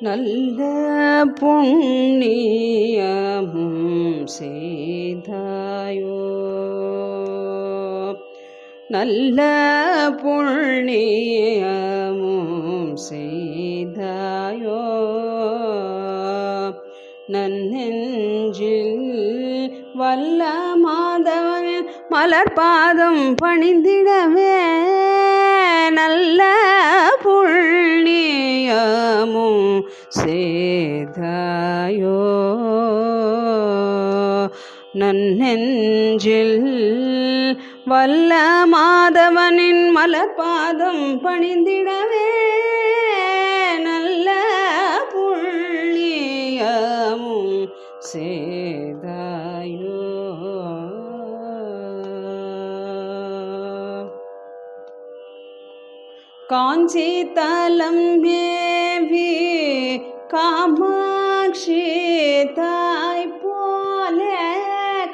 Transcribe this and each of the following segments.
நல்ல புண்ணியமும் செய்தாயோ. நல்ல புண்ணியமும் செய்தாயோ. நன்னெஞ்சில் வல்ல மாதவன் மலர்பாதம் பணிந்திடவே. நல்ல சேதாயோ? நன்னெஞ்சில் வல்ல மாதவனின் மலர்பாதம் பணிந்திடவே நல்ல புள்ளியமும் சேதாயோ? காஞ்சி தலம் மேவி காமாட்சி தாய் போல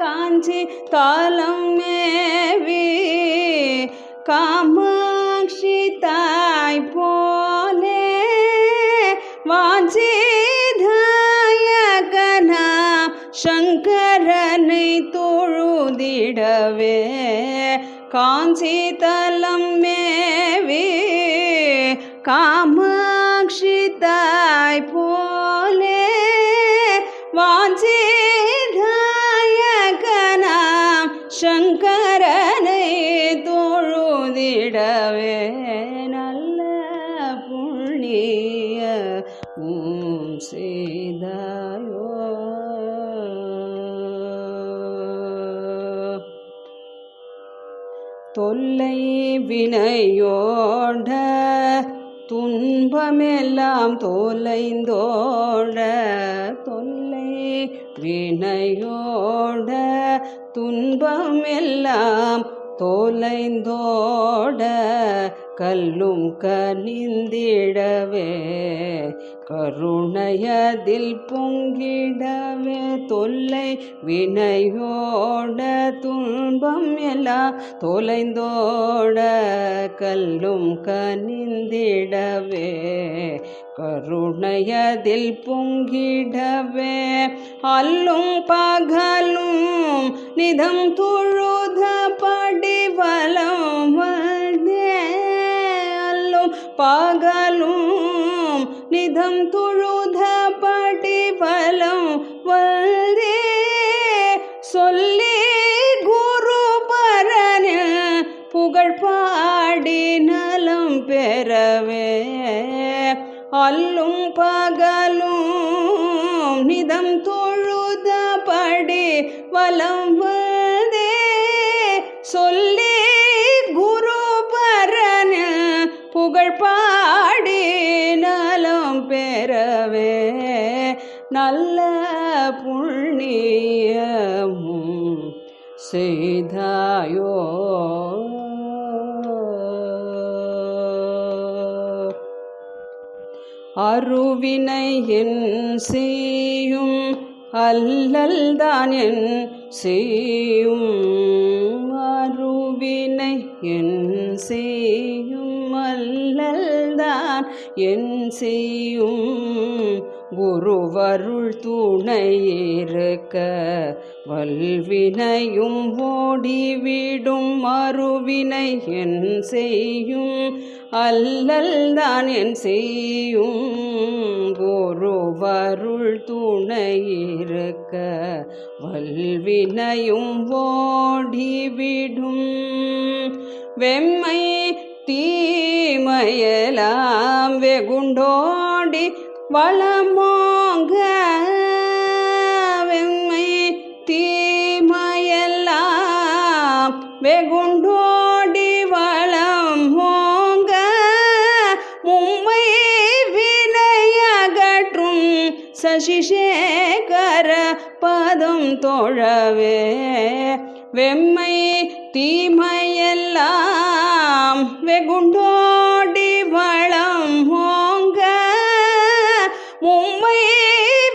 காஞ்சி தலம் மேவி காமாட்சி தாய் போல வாஞ்சிதாயகனா சங்கரனை தொழுதிடவே காஞ்சி தலம் மேவி காமாட்சி தாய் போலே வாஞ்சேதாய கனாம் சங்கரனை தொழுதிடவே நல்ல புண்ணிய உம் செய்தாயோ. தொல்லை வினையோட துன்பமெல்லாம் தொலைந்தோட தொல்லை வினையோட துன்பமெல்லாம் தொலைந்தோட கல்லும் கனிந்திடவே கருணையதில் பொங்கிடவே தொல்லை வினையோட துன்பம் எல்லாம் தொலைந்தோட கல்லும் கனிந்திடவே கருணையதில் பொங்கிடவே அல்லும் பகலும் நிதம் தொழுத படிவலம் பகலும் நிதம் துழுத படிவலம் வந்தே. சொல்லி குரு பரனில் புகழ் பாடி நலம் பெறவே. அல்லும் பகலும் நிதம் தொழுத படி வலம் வந்தே. சொல்லி புகழ் பாடி நலம் பெறவே நல்ல புண்ணியமும் செய்தாயோ. அருவினை என் செய்யும் அல்லல்தான் என் செய்யும். அருவினை என் செய்யும் வல்லல்தான். என் செய்யும் குருவருள் துணை இருக்க வல்வினையும் ஓடிவிடும் மறுவினை என் செய்யும் அல்லல்தான். என் செய்யும் குருவருள் துணை இருக்க வல்வினையும் ஓடிவிடும். வெம்மை தீமையெல்லாம் வெகுண்டோடி வளமோங்க வெம்மை தீமையெல்லாம் வெகுண்டோடி வளம் ஓங்க மும்மை வினையகற்றும் சசிசேகர பதம் தோழவே வெம்மை தீமையெல்லாம் வெகுண்டோடி வளம் ஓங்க மும்மை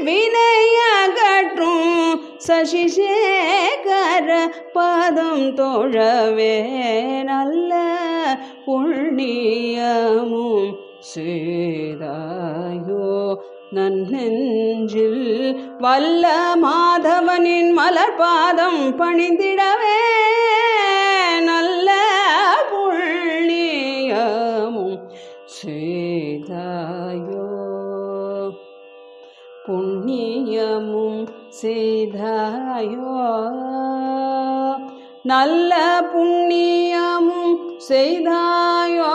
வினையகற்றும் சசிசேகர பதம் தோழவே நல்ல புண்ணியமும் சேதாயோ நன்னெஞ்சில் வல்ல மாதவனின் மலர்பாதம் பணிந்திடவே நல்ல புண்ணியமும் செய்தாயோ? புண்ணியமும் செய்தாயோ? நல்ல புண்ணியமும் செய்தாயோ?